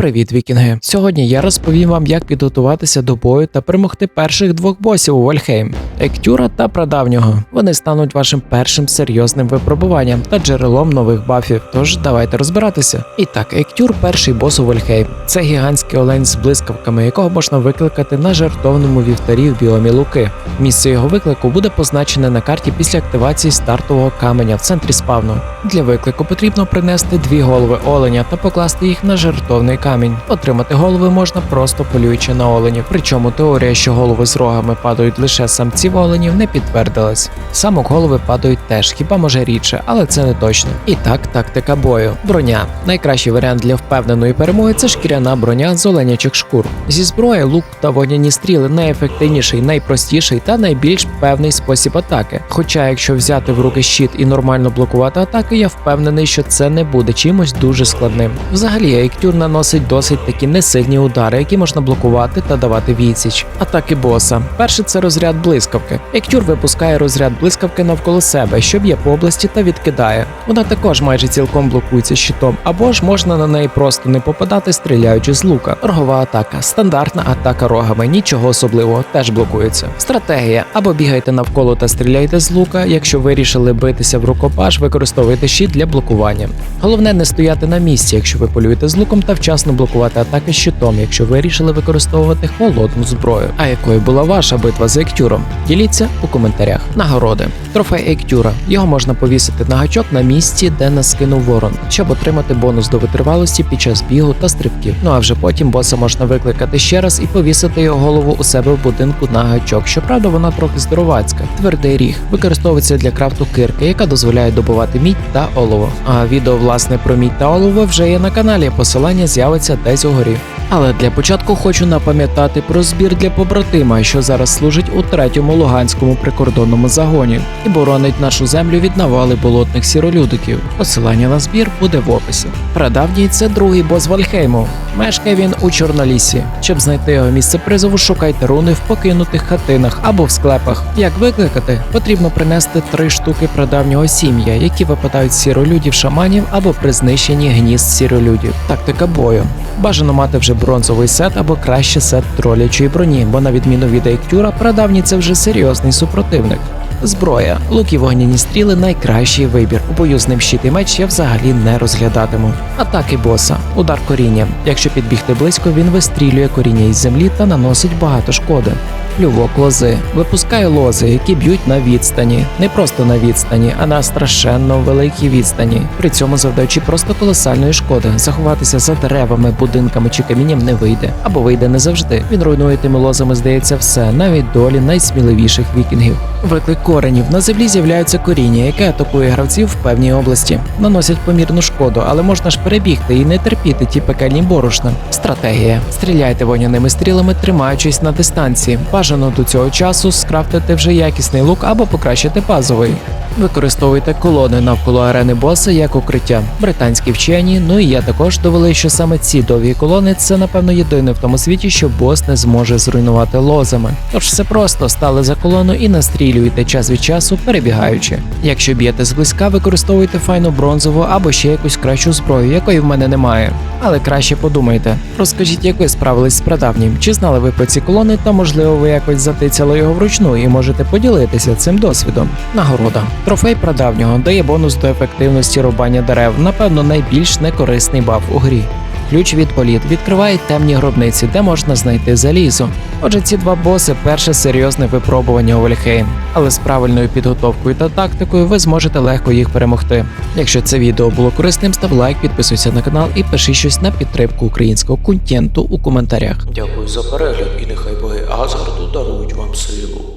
Привіт, вікінги! Сьогодні я розповім вам, як підготуватися до бою та перемогти перших двох босів у Вальхейм Ектюра та Прадавнього. Вони стануть вашим першим серйозним випробуванням та джерелом нових бафів. Тож давайте розбиратися. І так, Ектюр перший бос у Вальхейм. Це гігантський олень з блискавками, якого можна викликати на жертовному вівтарі в біомі Луки. Місце його виклику буде позначене на карті після активації стартового каменя в центрі спавну. Для виклику потрібно принести дві голови оленя та покласти їх на жертовний камінь. Отримати голови можна просто полюючи на оленів. Причому теорія, що голови з рогами падають лише самців оленів, не підтвердилась. Самок голови падають теж, хіба може рідше, але це не точно. І так, тактика бою. Броня. Найкращий варіант для впевненої перемоги це шкіряна броня з оленячих шкур. Зі зброї лук та вогняні стріли найефективніший, найпростіший та найбільш певний спосіб атаки. Хоча, якщо взяти в руки щит і нормально блокувати атаки, я впевнений, що це не буде чимось дуже складним. Взагалі, Ектюр наносить досить такі несильні удари, які можна блокувати та давати відсіч. Атаки боса. Перший це розряд блискавки. Ектюр випускає розряд блискавки навколо себе, що б'є по області та відкидає. Вона також майже цілком блокується щитом, або ж можна на неї просто не попадати, стріляючи з лука. Рогова атака, стандартна атака рогами, нічого особливого, теж блокується. Стратегія або бігайте навколо та стріляйте з лука. Якщо вирішили битися в рукопаш, використовуйте щит для блокування. Головне не стояти на місці, якщо ви полюєте з луком, та вчасно блокувати атаки щитом, якщо вирішили використовувати холодну зброю. А якою була ваша битва з Ектюром? Діліться у коментарях. Нагороди. Трофей Ектюра. Його можна повісити на гачок на місці, де нас скинув ворон, щоб отримати бонус до витривалості під час бігу та стрибків. Ну а вже потім боса можна викликати ще раз і повісити його голову у себе в будинку на гачок. Щоправда, вона трохи здоровацька. Твердий ріг використовується для крафту кирки, яка дозволяє добувати мідь та олово. А відео власне про мідь та олово вже є на каналі. Посилання з'явиться десь угорі. Але для початку хочу напам'ятати про збір для побратима, що зараз служить у третьому луганському прикордонному загоні і боронить нашу землю від навали болотних сіролюдиків. Посилання на збір буде в описі. Прадавній це другий бос Вальхейму. Мешкає він у Чорнолісі. Щоб знайти його місце призову, шукайте руни в покинутих хатинах або в склепах. Як викликати? Потрібно принести три штуки прадавнього сім'я, які випадають сіролюдів шаманів або при знищенні гнізд сіролюдів. Тактика бою. Бажано мати вже бронзовий сет або краще сет тролячої броні, бо на відміну від Ейктюра, прадавній це вже серйозний супротивник. Зброя, луки вогняні стріли найкращий вибір. У бою з ним щит і меч я взагалі не розглядатиму. Атаки боса, удар корінням. Якщо підбігти близько, він вистрілює коріння із землі та наносить багато шкоди. Плювок лози Випускаю лози, які б'ють на відстані, не просто на відстані, а на страшенно великій відстані. При цьому завдаючи просто колосальної шкоди. Заховатися за деревами, будинками чи камінням не вийде, або вийде не завжди. Він руйнує тими лозами, здається, все, навіть долі найсміливіших вікінгів. Виклик коренів на землі з'являються коріння, яке атакує гравців в певній області. Наносять помірну шкоду, але можна ж перебігти і не терпіти ті пекельні борошна. Стратегія: стріляйте воняними стрілами, тримаючись на дистанції. Бажано до цього часу скрафтити вже якісний лук або покращити базовий. Використовуйте колони навколо арени боса як укриття. Британські вчені, ну і я також довели, що саме ці довгі колони це напевно єдине в тому світі, що бос не зможе зруйнувати лозами. Тож все просто стали за колону і настрілюйте час від часу, перебігаючи. Якщо б'єте зблизька, використовуйте файну бронзову або ще якусь кращу зброю, якої в мене немає. Але краще подумайте. Розкажіть, як ви справились з прадавнім, чи знали ви про ці колони, та можливо ви якось затицяли його вручну і можете поділитися цим досвідом. Нагорода. Трофей прадавнього дає бонус до ефективності рубання дерев, напевно, найбільш некорисний баф у грі. Ключ від політ відкриває темні гробниці, де можна знайти залізо. Отже, ці два боси перше серйозне випробування у Вальхейм. Але з правильною підготовкою та тактикою ви зможете легко їх перемогти. Якщо це відео було корисним, став лайк, підписуйся на канал і пиши щось на підтримку українського контенту у коментарях. Дякую за перегляд і нехай боги Азгарду дарують вам силу.